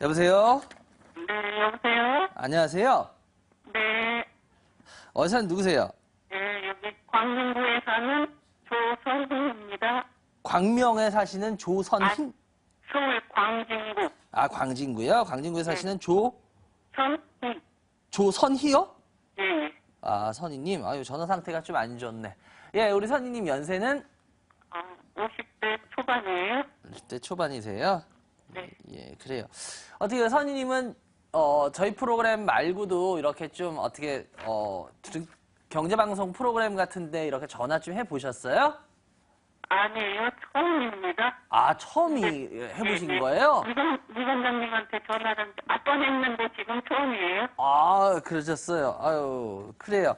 여보세요? 네, 여보세요? 안녕하세요? 네, 어디 사는 누구세요? 네, 여기 광명구에 사는 조선희입니다. 광명에 사시는 조선희? 서울 광진구 아, 광진구요? 광진구에 사시는 조, 선희. 조선희요? 네, 아, 선희님. 아유, 전화 상태가 좀 안 좋네. 예, 우리 선희님 연세는 어, 50대 초반이에요. 10대 초반이세요? 네. 예, 그래요. 어떻게 선희님은 어, 저희 프로그램 말고도 이렇게 좀 어떻게 어, 들- 경제방송 프로그램 같은데 이렇게 전화 좀 해보셨어요? 아니에요, 처음입니다. 아, 처음이 해보신 네, 네. 거예요? 이건 이관장님한테 전화를 몇번 했는데 지금 처음이에요. 아, 그러셨어요. 아유, 그래요.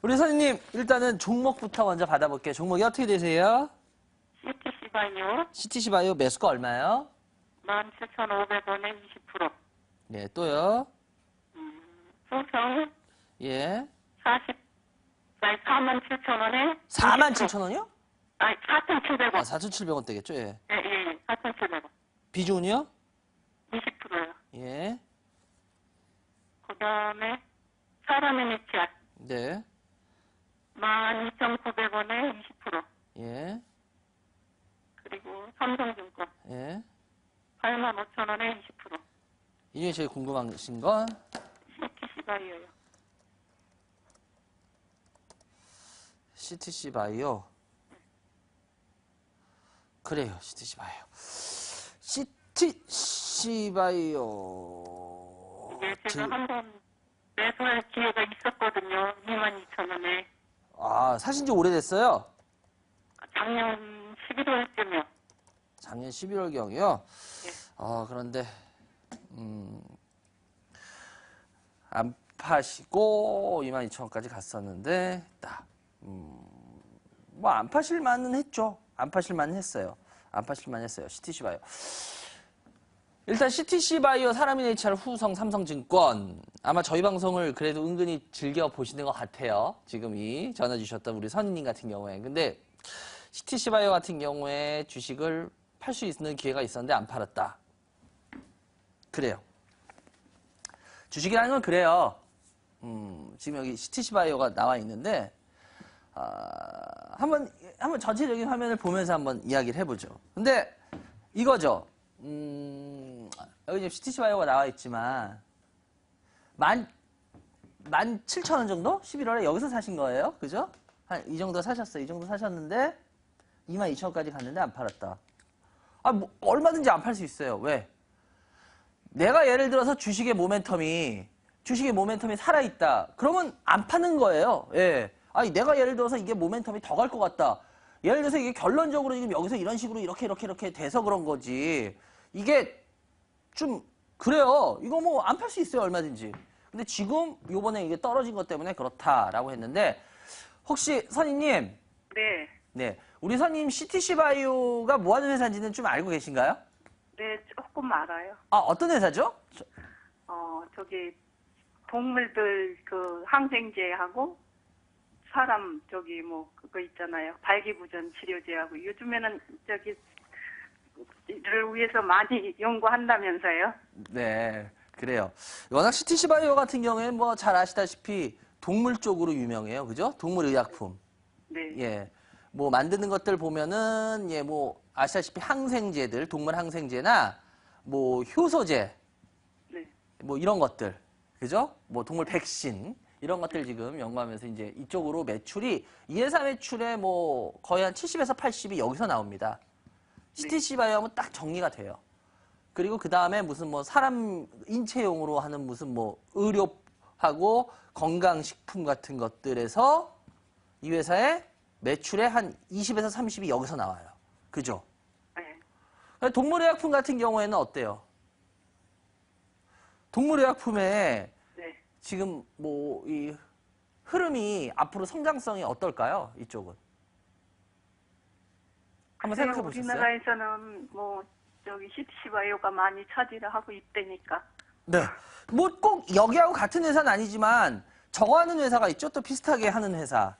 우리 선생님, 일단은 종목부터 먼저 받아볼게요. 종목이 어떻게 되세요? CTC 바이오 CTC 바이오 매수가 얼마요? 17,500원에 20%. 네, 또요. 소성 예. 40, 아니 47,000원에 4만 7천 원이요? 아니 4,700원. 아, 4,700원 되겠죠? 예. 예, 예, 4,700원. 비중은요? 20%요. 예. 그 다음에 사람의 니치아 네. 12,900원에 20%. 예. 그리고 삼성증권 예. 85,000원에 20%. 이 중에 제일 궁금하신 건? CTC 바이오요. CTC 바이오. 그래요, CTC 바이오. CTC 바이오. 이게 제- 제가 한번 매수할 기회가 있었거든요. 22,000원에. 아, 사신 지 오래됐어요? 작년 11월쯤이요. 작년 11월경이요. 예. 아, 그런데, 음, 안 파시고 22,000원까지 갔었는데, 딱, 음, 뭐, 안 파실 만은 했죠. 안 파실 만은 했어요. 안 파실 만 했어요. CTC 바이오. 일단 CTC 바이오 사람이 네이처 후성 삼성증권 아마 저희 방송을 그래도 은근히 즐겨 보시는 것 같아요. 지금 이 전화 주셨던 우리 선님 같은 경우에. 근데 CTC 바이오 같은 경우에 주식을 팔 수 있는 기회가 있었는데 안 팔았다. 그래요. 주식이라는 건 그래요. 음, 지금 여기 CTC 바이오가 나와 있는데 아, 한번 한번 전체적인 화면을 보면서 한번 이야기를 해보죠. 근데 이거죠. 음, 여기 지금 CTC 바이오가 나와 있지만 만, 만 7천 원 정도? 11월에 여기서 사신 거예요. 그죠? 한 이 정도 사셨어요. 이 정도 사셨는데 2만 2천 원까지 갔는데 안 팔았다. 아, 뭐 얼마든지 안 팔 수 있어요. 왜? 내가 예를 들어서 주식의 모멘텀이 주식의 모멘텀이 살아있다. 그러면 안 파는 거예요. 예. 아니 내가 예를 들어서 이게 모멘텀이 더 갈 것 같다. 예를 들어서 이게 결론적으로 지금 여기서 이런 식으로 이렇게 이렇게 이렇게 돼서 그런 거지. 이게 좀 그래요. 이거 뭐 안 팔 수 있어요 얼마든지. 근데 지금 요번에 이게 떨어진 것 때문에 그렇다라고 했는데 혹시 선희님, 네. 네 우리 선님 CTC 바이오가 뭐 하는 회사인지는 좀 알고 계신가요? 네, 조금 알아요. 아 어떤 회사죠? 저- 어, 저기 동물들 그 항생제하고 사람 저기 뭐 그거 있잖아요. 발기부전 치료제하고 요즘에는 저기 를 위해서 많이 연구한다면서요. 네, 그래요. 워낙 CTC 바이오 같은 경우에 뭐잘 아시다시피 동물 쪽으로 유명해요. 그죠? 동물 의약품. 네. 예. 뭐 만드는 것들 보면은 예, 뭐 아시다시피 항생제들, 동물 항생제나 뭐 효소제, 네. 뭐 이런 것들. 그죠? 뭐 동물 백신 이런 것들 지금 연구하면서 이제 이쪽으로 매출이 이 회사 매출의 뭐 거의 한 70에서 80이 여기서 나옵니다. CTC 바이오 하면 딱 정리가 돼요. 그리고 그 다음에 무슨 뭐 사람 인체용으로 하는 무슨 뭐 의료하고 건강식품 같은 것들에서 이 회사의 매출의 한 20에서 30이 여기서 나와요. 그죠? 네. 동물의 약품 같은 경우에는 어때요? 동물의 약품에 네. 지금 뭐 이 흐름이 앞으로 성장성이 어떨까요? 이쪽은 한번 생각해 보셨어요? 우리나라에서는 뭐 저기 CTC 바이오가 많이 차지를 하고 있다니까. 네. 뭐 꼭 여기하고 같은 회사는 아니지만 저거 하는 회사가 있죠. 또 비슷하게 하는 회사.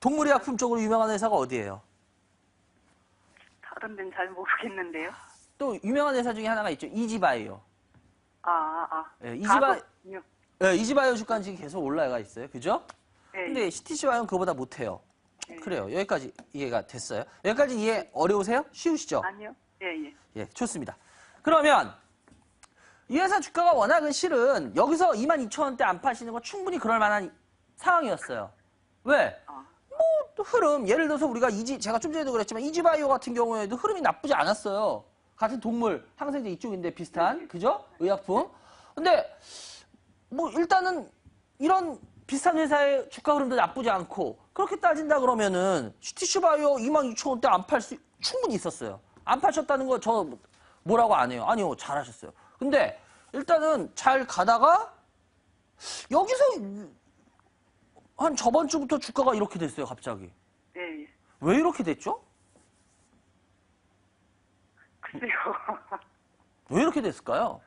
동물의 약품 쪽으로 유명한 회사가 어디예요? 다른 데는 잘 모르겠는데요. 또 유명한 회사 중에 하나가 있죠. 이지바이오. 아, 아, 아. 예, 이지바, 가거든요. 예, 이지바이오 주가는 지금 계속 올라가 있어요. 그죠? 예, 근데 CTC와는 그거보다 못해요. 예. 그래요. 여기까지 이해가 됐어요. 여기까지 이해 어려우세요? 쉬우시죠? 아니요. 예, 예. 예, 좋습니다. 그러면 이 회사 주가가 워낙은 실은 여기서 22,000원대 안 파시는 거 충분히 그럴 만한 상황이었어요. 왜? 아, 뭐 또 흐름 예를 들어서 우리가 이지 제가 좀 전에도 그랬지만 이지바이오 같은 경우에도 흐름이 나쁘지 않았어요. 같은 동물 항생제 이쪽인데 비슷한 그죠? 의약품. 근데 뭐 일단은 이런 비슷한 회사의 주가 흐름도 나쁘지 않고 그렇게 따진다 그러면은 CTC바이오 26,000원대 안 팔 수 충분히 있었어요. 안 파셨다는 거 저 뭐라고 안 해요. 아니요 잘하셨어요. 근데 일단은 잘 가다가 여기서 한 저번 주부터 주가가 이렇게 됐어요, 갑자기. 예, 예. 왜 이렇게 됐죠? 글쎄요. 왜 이렇게 됐을까요?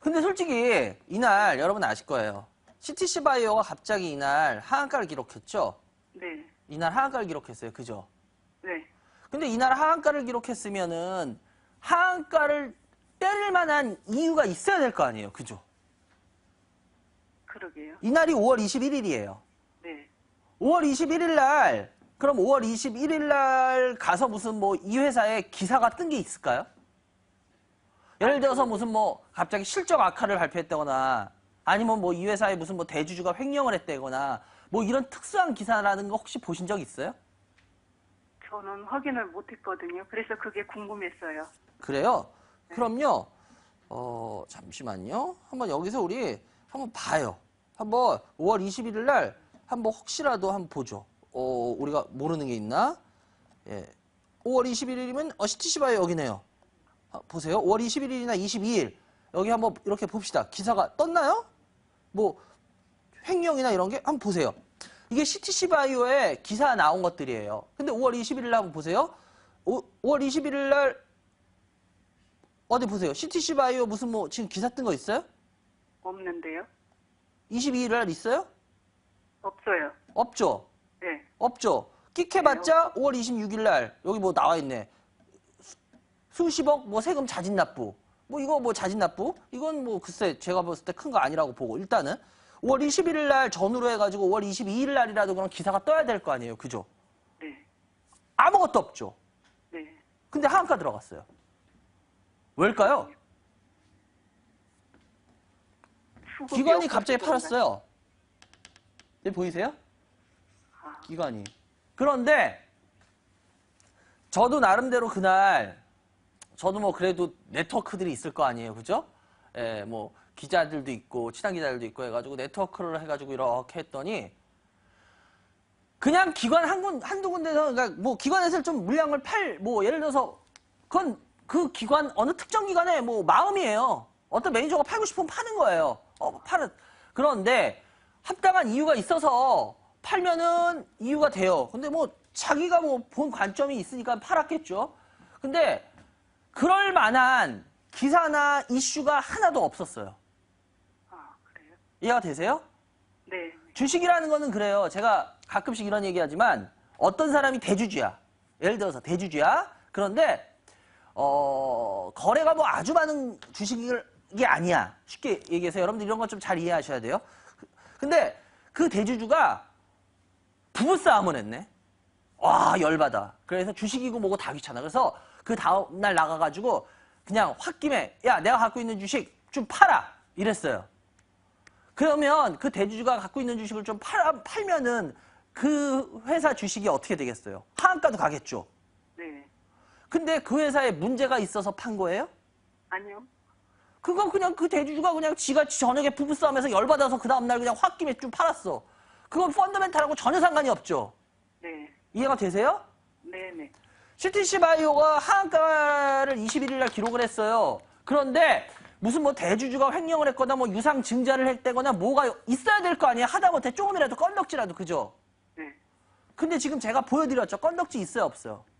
근데 솔직히 이날 여러분 아실 거예요. CTC 바이오가 갑자기 이날 하한가를 기록했죠? 네, 이날 하한가를 기록했어요. 그죠? 네. 근데 이날 하한가를 기록했으면은 하한가를 때릴 만한 이유가 있어야 될 거 아니에요. 그죠? 그러게요. 이날이 5월 21일이에요. 네. 5월 21일 날, 그럼 5월 21일 날 가서 무슨 뭐 이 회사에 기사가 뜬 게 있을까요? 예를 들어서 무슨 뭐 갑자기 실적 악화를 발표했다거나 아니면 뭐 이 회사에 무슨 뭐 대주주가 횡령을 했다거나 뭐 이런 특수한 기사라는 거 혹시 보신 적 있어요? 저는 확인을 못 했거든요. 그래서 그게 궁금했어요. 그래요? 그럼요. 어, 잠시만요. 한번 여기서 우리 한번 봐요. 한번 5월 21일 날 한번 혹시라도 한번 보죠. 어, 우리가 모르는 게 있나? 예. 5월 21일이면 어, CTC바이오 여기네요. 아, 보세요. 5월 21일이나 22일. 여기 한번 이렇게 봅시다. 기사가 떴나요? 뭐 횡령이나 이런 게 한번 보세요. 이게 CTC 바이오에 기사 나온 것들이에요. 근데 5월 21일 날 한번 보세요. 오, 5월 21일 날 어디 보세요. CTC 바이오 무슨 뭐 지금 기사 뜬 거 있어요? 없는데요? 22일 날 있어요? 없어요. 없죠. 네. 없죠. 끽해봤자 5월 26일 날 여기 뭐 나와 있네. 수- 수십억 뭐 세금 자진 납부. 뭐 이거 뭐 자진 납부? 이건 뭐 글쎄 제가 봤을 때 큰 거 아니라고 보고 일단은 5월 21일 날 전후로 해가지고 5월 22일 날이라도 그런 기사가 떠야 될 거 아니에요. 그죠? 네. 아무것도 없죠. 네. 근데 하한가 들어갔어요. 왜일까요? 수급이 기관이 갑자기? 팔았어요. 네, 보이세요? 아, 기관이. 그런데 저도 나름대로 그날 저도 뭐 그래도 네트워크들이 있을 거 아니에요. 그죠? 예, 뭐 기자들도 있고 친한 기자들도 있고 해가지고 네트워크를 해가지고 이렇게 했더니 그냥 기관 한 군, 한두 군데서 그러니까 뭐 기관에서 좀 물량을 팔 뭐 예를 들어서 그건 그 기관 어느 특정 기관의 뭐 마음이에요. 어떤 매니저가 팔고 싶으면 파는 거예요. 어, 파는 그런데 합당한 이유가 있어서 팔면은 이유가 돼요. 근데 뭐 자기가 뭐 본 관점이 있으니까 팔았겠죠. 근데 그럴 만한 기사나 이슈가 하나도 없었어요. 아, 그래요? 이해가 되세요? 네. 주식이라는 거는 그래요. 제가 가끔씩 이런 얘기하지만 어떤 사람이 대주주야. 예를 들어서 대주주야. 그런데 어, 거래가 뭐 아주 많은 주식 이 아니야. 쉽게 얘기해서 여러분들 이런 거좀잘 이해하셔야 돼요. 근데 그 대주주가 부부싸움을 했네. 와, 열받아. 그래서 주식이고 뭐고 다 귀찮아. 그래서 그 다음날 나가가지고 그냥 홧김에 야, 내가 갖고 있는 주식 좀 팔아. 이랬어요. 그러면 그 대주주가 갖고 있는 주식을 좀 팔, 팔면은 그 회사 주식이 어떻게 되겠어요? 하한가도 가겠죠. 네. 근데 그 회사에 문제가 있어서 판 거예요? 아니요. 그건 그냥 그 대주주가 그냥 지가 저녁에 부부싸움에서 열받아서 그 다음날 그냥 홧김에 좀 팔았어. 그건 펀더멘탈하고 전혀 상관이 없죠. 네. 이해가 되세요? 네, 네. CTC 바이오가 하한가를 21일 날 기록을 했어요. 그런데 무슨 뭐 대주주가 횡령을 했거나 뭐 유상 증자를 했다거나 뭐가 있어야 될 거 아니에요? 하다못해 조금이라도 건덕지라도 그죠? 네. 근데 지금 제가 보여드렸죠. 건덕지 있어요, 없어요? 없어요.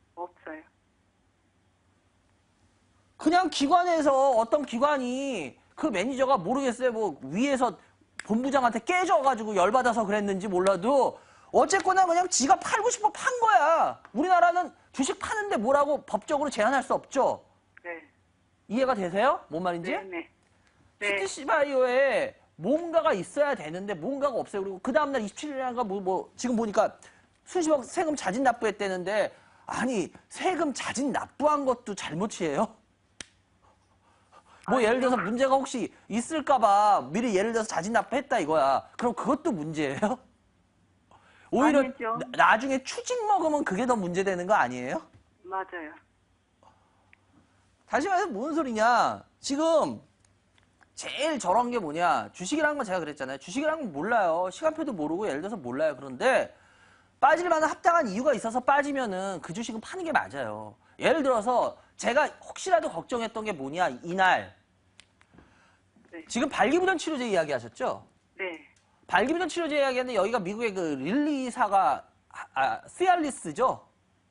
그냥 기관에서 어떤 기관이 그 매니저가 모르겠어요. 뭐 위에서 본부장한테 깨져가지고 열받아서 그랬는지 몰라도 어쨌거나 그냥 지가 팔고 싶어 판 거야. 우리나라는 주식 파는데 뭐라고 법적으로 제한할 수 없죠. 네. 이해가 되세요? 뭔 말인지? 네. 네. 네. CTC바이오에 뭔가가 있어야 되는데 뭔가가 없어요. 그리고 그 다음날 27일인가 뭐, 뭐 지금 보니까 수십억 세금 자진 납부했다는데 아니 세금 자진 납부한 것도 잘못이에요? 뭐 예를 들어서 문제가 혹시 있을까봐 미리 예를 들어서 자진 납부했다 이거야. 그럼 그것도 문제예요? 오히려 아니죠. 나- 나중에 추직 먹으면 그게 더 문제되는 거 아니에요? 맞아요. 다시 말해서 뭔 소리냐? 지금 제일 저런 게 뭐냐? 주식이라는 건 제가 그랬잖아요. 주식이라는 건 몰라요. 시간표도 모르고 예를 들어서 몰라요. 그런데 빠질 만한 합당한 이유가 있어서 빠지면은 그 주식은 파는 게 맞아요. 예를 들어서 제가 혹시라도 걱정했던 게 뭐냐? 이날 네. 지금 발기부전 치료제 이야기 하셨죠? 네. 발기부전 치료제 이야기하는데 여기가 미국의 그 릴리사가 아, 아, 스알리스죠?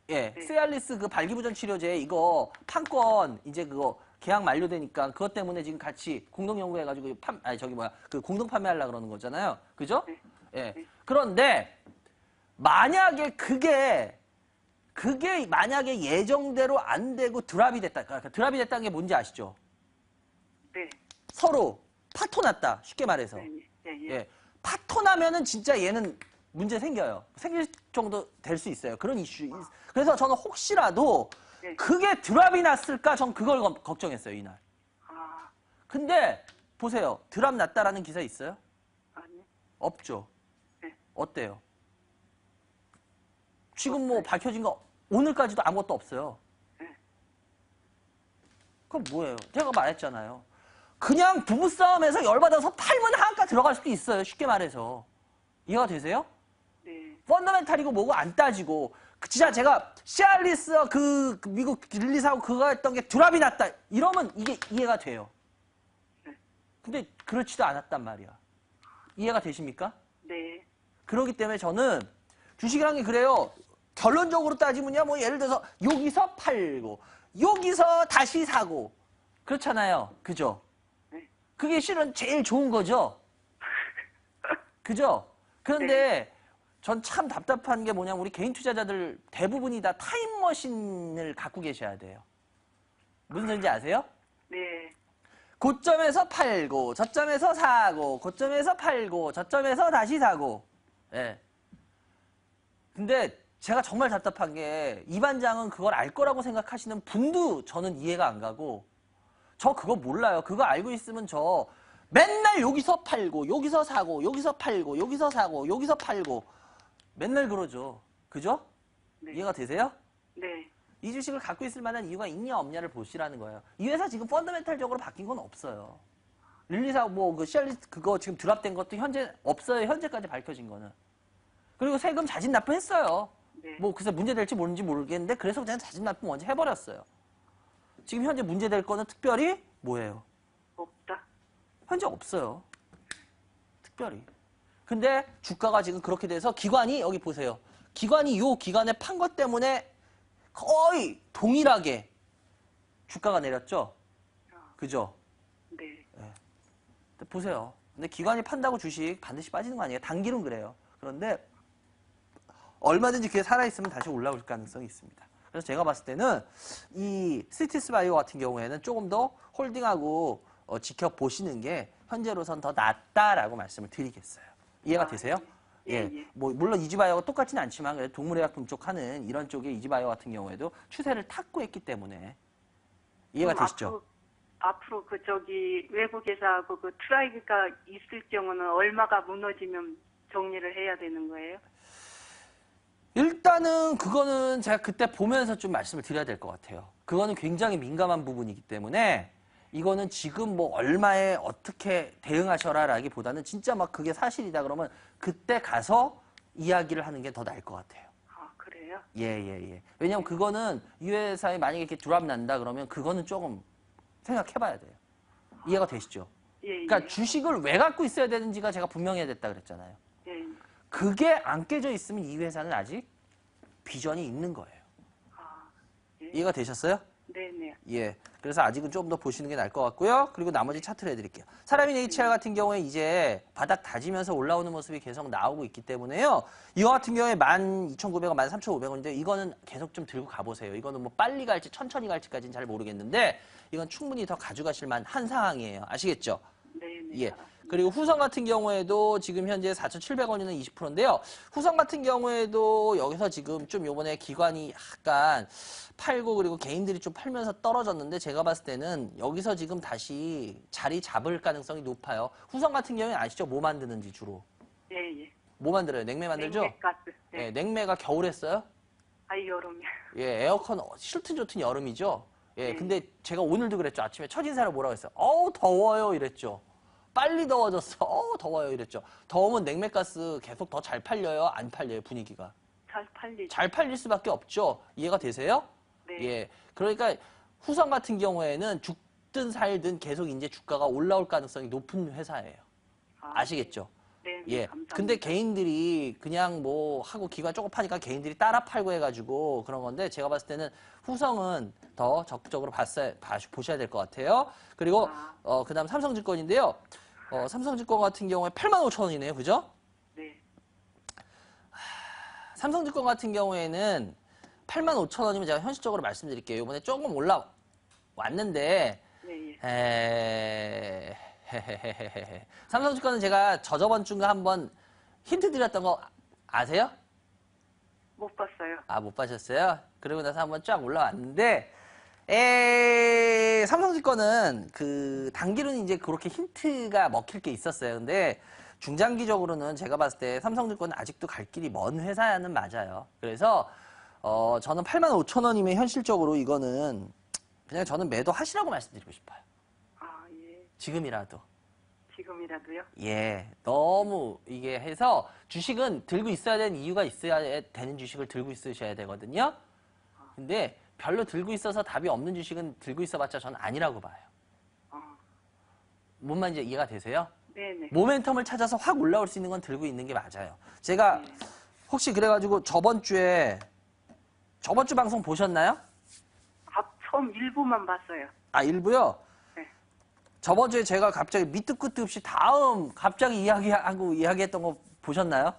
예, 네. 스알리스 그 발기부전 치료제 이거 판권 이제 그거 계약 만료되니까 그것 때문에 지금 같이 공동 연구해가지고 판 아니 저기 뭐야 그 공동 판매하려 그러는 거잖아요, 그죠? 네. 예. 그런데 만약에 그게 그게 만약에 예정대로 안 되고 드랍이 됐다. 그러니까 드랍이 됐다는 게 뭔지 아시죠? 네. 서로 파토 났다. 쉽게 말해서. 네. 예. 예. 예. 파토 나면은 진짜 얘는 문제 생겨요. 생길 정도 될 수 있어요. 그런 이슈. 있- 그래서 저는 혹시라도 네. 그게 드랍이 났을까 전 그걸 검- 걱정했어요, 이날. 아, 근데 보세요. 드랍 났다라는 기사 있어요? 아니. 없죠. 네. 어때요? 지금 뭐 밝혀진 거 오늘까지도 아무것도 없어요. 네. 그럼 뭐예요? 제가 말했잖아요. 그냥 부부싸움에서 열받아서 팔면 하한가 들어갈 수도 있어요. 쉽게 말해서. 이해가 되세요? 네. 펀더멘탈이고 뭐고 안 따지고 그 진짜 제가 시알리스 그, 그 미국 릴리사하고 그거 했던 게 드랍이 났다 이러면 이게 이해가 돼요. 네. 근데 그렇지도 않았단 말이야. 이해가 되십니까? 네. 그렇기 때문에 저는 주식이라는 게 그래요. 결론적으로 따지면요, 뭐 예를 들어서 여기서 팔고 여기서 다시 사고 그렇잖아요. 그죠? 네. 그게 실은 제일 좋은 거죠. 그죠? 그런데 전 참 답답한 게 뭐냐면 우리 개인 투자자들 대부분이 다 타임머신을 갖고 계셔야 돼요. 무슨 소리인지 아세요? 네. 고점에서 팔고 저점에서 사고 고점에서 팔고 저점에서 다시 사고 예. 근데 제가 정말 답답한 게 이 반장은 그걸 알 거라고 생각하시는 분도 저는 이해가 안 가고 저 그거 몰라요 그거 알고 있으면 저 맨날 여기서 팔고 여기서 사고 여기서 팔고 여기서 사고 여기서 팔고 맨날 그러죠 그죠? 네. 이해가 되세요? 네. 이 주식을 갖고 있을 만한 이유가 있냐 없냐를 보시라는 거예요. 이 회사 지금 펀더멘탈적으로 바뀐 건 없어요. 릴리사 뭐그 시알리 그거 지금 드랍된 것도 현재 없어요. 현재까지 밝혀진 거는. 그리고 세금 자진 납부했어요. 네. 뭐 글쎄 문제 될지 모르는지 모르겠는데 그래서 그냥 자진 납부 먼저 해버렸어요. 지금 현재 문제 될 거는 특별히 뭐예요? 없다. 현재 없어요. 특별히. 근데 주가가 지금 그렇게 돼서 기관이 여기 보세요. 기관이 요 기간에 판 것 때문에 거의 동일하게 주가가 내렸죠. 그죠? 네. 근데 보세요. 근데 기관이 판다고 주식 반드시 빠지는 거 아니에요? 단기는 그래요. 그런데 얼마든지 그게 살아있으면 다시 올라올 가능성이 있습니다. 그래서 제가 봤을 때는 이 시티스 바이오 같은 경우에는 조금 더 홀딩하고 어, 지켜보시는 게 현재로선 더 낫다라고 말씀을 드리겠어요. 이해가 아, 되세요? 예, 예, 예. 뭐 물론 이지바이오가 똑같지는 않지만 동물의약품 쪽 하는 이런 쪽의 이지바이오 같은 경우에도 추세를 탔고 했기 때문에 이해가 그럼 되시죠? 앞으로, 앞으로 그 저기 외국 회사하고 그 트라이가 있을 경우는 얼마가 무너지면 정리를 해야 되는 거예요? 일단은 그거는 제가 그때 보면서 좀 말씀을 드려야 될 것 같아요. 그거는 굉장히 민감한 부분이기 때문에 이거는 지금 뭐 얼마에 어떻게 대응하셔라라기보다는 진짜 막 그게 사실이다 그러면 그때 가서 이야기를 하는 게 더 나을 것 같아요. 아 그래요? 예, 예, 예. 왜냐면 그거는 이 회사에 만약에 이렇게 드랍 난다 그러면 그거는 조금 생각해 봐야 돼요. 이해가 되시죠? 예. 예. 그러니까 주식을 왜 갖고 있어야 되는지가 제가 분명해야 됐다 그랬잖아요. 예. 그게 안 깨져 있으면 이 회사는 아직 비전이 있는 거예요. 아 예. 이해가 되셨어요? 네네. 예. 그래서 아직은 좀 더 보시는 게 나을 것 같고요. 그리고 나머지 차트를 해드릴게요. 사람인 HR 같은 경우에 이제 바닥 다지면서 올라오는 모습이 계속 나오고 있기 때문에요. 이거 같은 경우에 12,900원, 13,500원인데 이거는 계속 좀 들고 가보세요. 이거는 뭐 빨리 갈지 천천히 갈지까지는 잘 모르겠는데 이건 충분히 더 가져가실 만한 상황이에요. 아시겠죠? 네네. 예. 그리고 후성 같은 경우에도 지금 현재 4,700원이면 20%인데요. 후성 같은 경우에도 여기서 지금 좀 요번에 기관이 약간 팔고 그리고 개인들이 좀 팔면서 떨어졌는데 제가 봤을 때는 여기서 지금 다시 자리 잡을 가능성이 높아요. 후성 같은 경우에 아시죠? 뭐 만드는지 주로. 예, 예. 뭐 만들어요? 냉매 만들죠? 냉매가스. 예, 네. 냉매가 겨울에 써요? 아이 여름에. 예, 에어컨 싫든 좋든 여름이죠. 예, 네. 근데 제가 오늘도 그랬죠. 아침에 첫인사를 뭐라고 했어요? 어우, 더워요. 이랬죠. 빨리 더워졌어. 어우, 더워요. 이랬죠. 더우면 냉매가스 계속 더 잘 팔려요? 안 팔려요? 분위기가. 잘 팔리죠. 잘 팔릴 수밖에 없죠. 이해가 되세요? 네. 예. 그러니까 후성 같은 경우에는 죽든 살든 계속 이제 주가가 올라올 가능성이 높은 회사예요. 아, 아시겠죠? 네. 네, 예. 감사합니다. 근데 개인들이 그냥 뭐 하고 기관 조금 파니까 개인들이 따라 팔고 해가지고 그런 건데 제가 봤을 때는 후성은 더 적극적으로 봤어야, 봐- 보셔야 될 것 같아요. 그리고 아. 어, 그 다음 삼성증권인데요. 어, 삼성증권 같은 경우에 8만 5천 원이네요. 그죠? 네. 삼성증권 같은 경우에는 8만 5천 원이면 제가 현실적으로 말씀드릴게요. 이번에 조금 올라왔는데 네, 예. 에... 헤헤헤헤헤. 삼성증권은 제가 저저번 주인가 한번 힌트 드렸던 거 아세요? 못 봤어요. 아, 못 봐셨어요? 그러고 나서 한번 쫙 올라왔는데, 에, 삼성증권은 그, 단기로는 이제 그렇게 힌트가 먹힐 게 있었어요. 근데 중장기적으로는 제가 봤을 때 삼성증권은 아직도 갈 길이 먼 회사는 맞아요. 그래서, 어, 저는 8만 5천 원이면 현실적으로 이거는 그냥 저는 매도 하시라고 말씀드리고 싶어요. 아, 예. 지금이라도. 지금이라도요? 예, 너무 이게 해서 주식은 들고 있어야 되는 이유가 있어야 되는 주식을 들고 있으셔야 되거든요. 근데 별로 들고 있어서 답이 없는 주식은 들고 있어봤자 저는 아니라고 봐요. 어. 뭔 말인지 이해가 되세요? 네네. 모멘텀을 찾아서 확 올라올 수 있는 건 들고 있는 게 맞아요. 제가 혹시 그래가지고 저번 주에 저번 주 방송 보셨나요? 앞 처음 일부만 봤어요. 아 일부요. 네. 저번 주에 제가 갑자기 밑도 끝도 없이 다음 갑자기 이야기하고 이야기했던 거 보셨나요?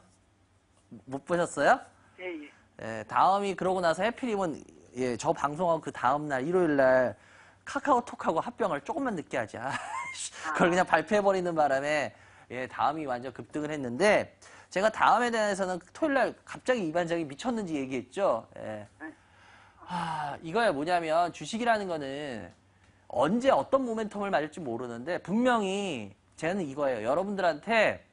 못 보셨어요? 예, 예. 예, 다음이 그러고 나서 해피림은 예, 저 방송하고 그 다음 날 일요일 날 카카오톡하고 합병을 조금만 늦게 하자. 그걸 그냥 발표해버리는 바람에 예, 다음이 완전 급등을 했는데 제가 다음에 대해서는 토요일 날 갑자기 이 반장이 미쳤는지 얘기했죠. 예. 아, 이거야 뭐냐면 주식이라는 거는 언제 어떤 모멘텀을 맞을지 모르는데 분명히 저는 이거예요. 여러분들한테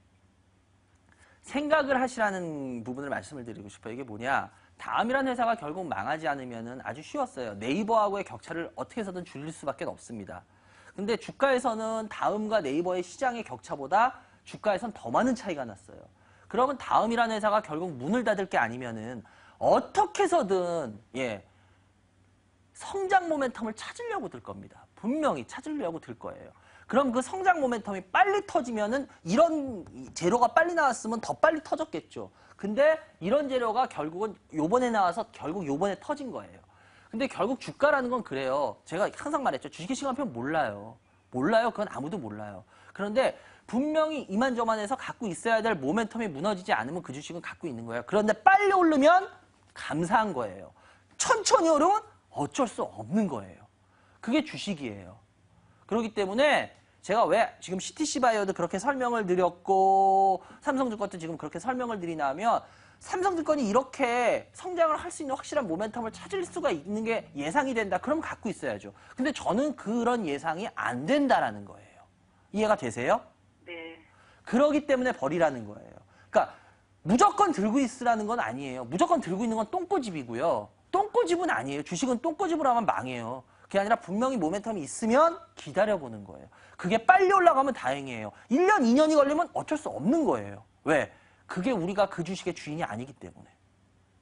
생각을 하시라는 부분을 말씀을 드리고 싶어요. 이게 뭐냐? 다음이라는 회사가 결국 망하지 않으면은 아주 쉬웠어요. 네이버하고의 격차를 어떻게 해서든 줄일 수밖에 없습니다. 근데 주가에서는 다음과 네이버의 시장의 격차보다 주가에선 더 많은 차이가 났어요. 그러면 다음이라는 회사가 결국 문을 닫을 게 아니면은 어떻게 해서든 예 성장 모멘텀을 찾으려고 들 겁니다. 분명히 찾으려고 들 거예요. 그럼 그 성장 모멘텀이 빨리 터지면은 이런 재료가 빨리 나왔으면 더 빨리 터졌겠죠. 근데 이런 재료가 결국은 요번에 나와서 결국 요번에 터진 거예요. 근데 결국 주가라는 건 그래요. 제가 항상 말했죠. 주식의 시간표 몰라요. 몰라요. 그건 아무도 몰라요. 그런데 분명히 이만저만해서 갖고 있어야 될 모멘텀이 무너지지 않으면 그 주식은 갖고 있는 거예요. 그런데 빨리 오르면 감사한 거예요. 천천히 오르면 어쩔 수 없는 거예요. 그게 주식이에요. 그렇기 때문에 제가 왜 지금 CTC 바이오도 그렇게 설명을 드렸고 삼성증권도 지금 그렇게 설명을 드리나 하면 삼성증권이 이렇게 성장을 할 수 있는 확실한 모멘텀을 찾을 수가 있는 게 예상이 된다. 그럼 갖고 있어야죠. 근데 저는 그런 예상이 안 된다라는 거예요. 이해가 되세요? 네. 그러기 때문에 버리라는 거예요. 그러니까 무조건 들고 있으라는 건 아니에요. 무조건 들고 있는 건 똥꼬집이고요. 똥꼬집은 아니에요. 주식은 똥꼬집으로 하면 망해요. 그게 아니라 분명히 모멘텀이 있으면 기다려보는 거예요. 그게 빨리 올라가면 다행이에요. 1년, 2년이 걸리면 어쩔 수 없는 거예요. 왜? 그게 우리가 그 주식의 주인이 아니기 때문에.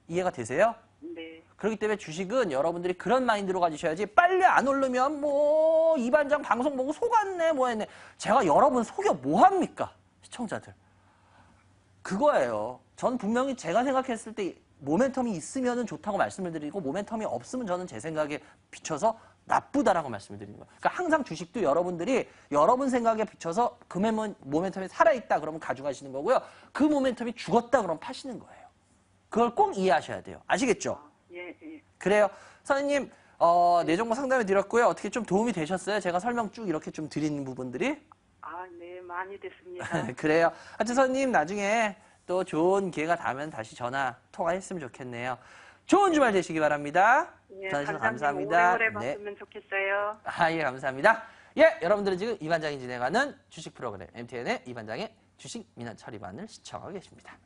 이해가 되세요? 네. 그렇기 때문에 주식은 여러분들이 그런 마인드로 가지셔야지 빨리 안 오르면 뭐 이반장 방송 보고 속았네 뭐 했네 제가 여러분 속여 뭐 합니까 시청자들 그거예요 전 분명히 제가 생각했을 때 모멘텀이 있으면 좋다고 말씀을 드리고 모멘텀이 없으면 저는 제 생각에 비춰서 나쁘다라고 말씀을 드리는 거예요. 그러니까 항상 주식도 여러분들이 여러분 생각에 비춰서 그 모멘- 모멘텀이 살아있다 그러면 가져가시는 거고요. 그 모멘텀이 죽었다 그러면 파시는 거예요. 그걸 꼭 이해하셔야 돼요. 아시겠죠? 예, 예. 그래요. 선생님, 어, 내정보 상담해 드렸고요. 어떻게 좀 도움이 되셨어요? 제가 설명 쭉 이렇게 좀 드리는 부분들이? 아, 네, 많이 됐습니다. 그래요. 하여튼 선생님, 나중에 또 좋은 기회가 닿으면 다시 전화 통화했으면 좋겠네요. 좋은 주말 되시기 바랍니다. 예, 감사합니다. 감사합니다. 오래오래 네. 봤으면 좋겠어요. 아, 예, 감사합니다. 예, 여러분들은 지금 이반장이 진행하는 주식 프로그램 MTN의 이반장의 주식 민원 처리반을 시청하고 계십니다.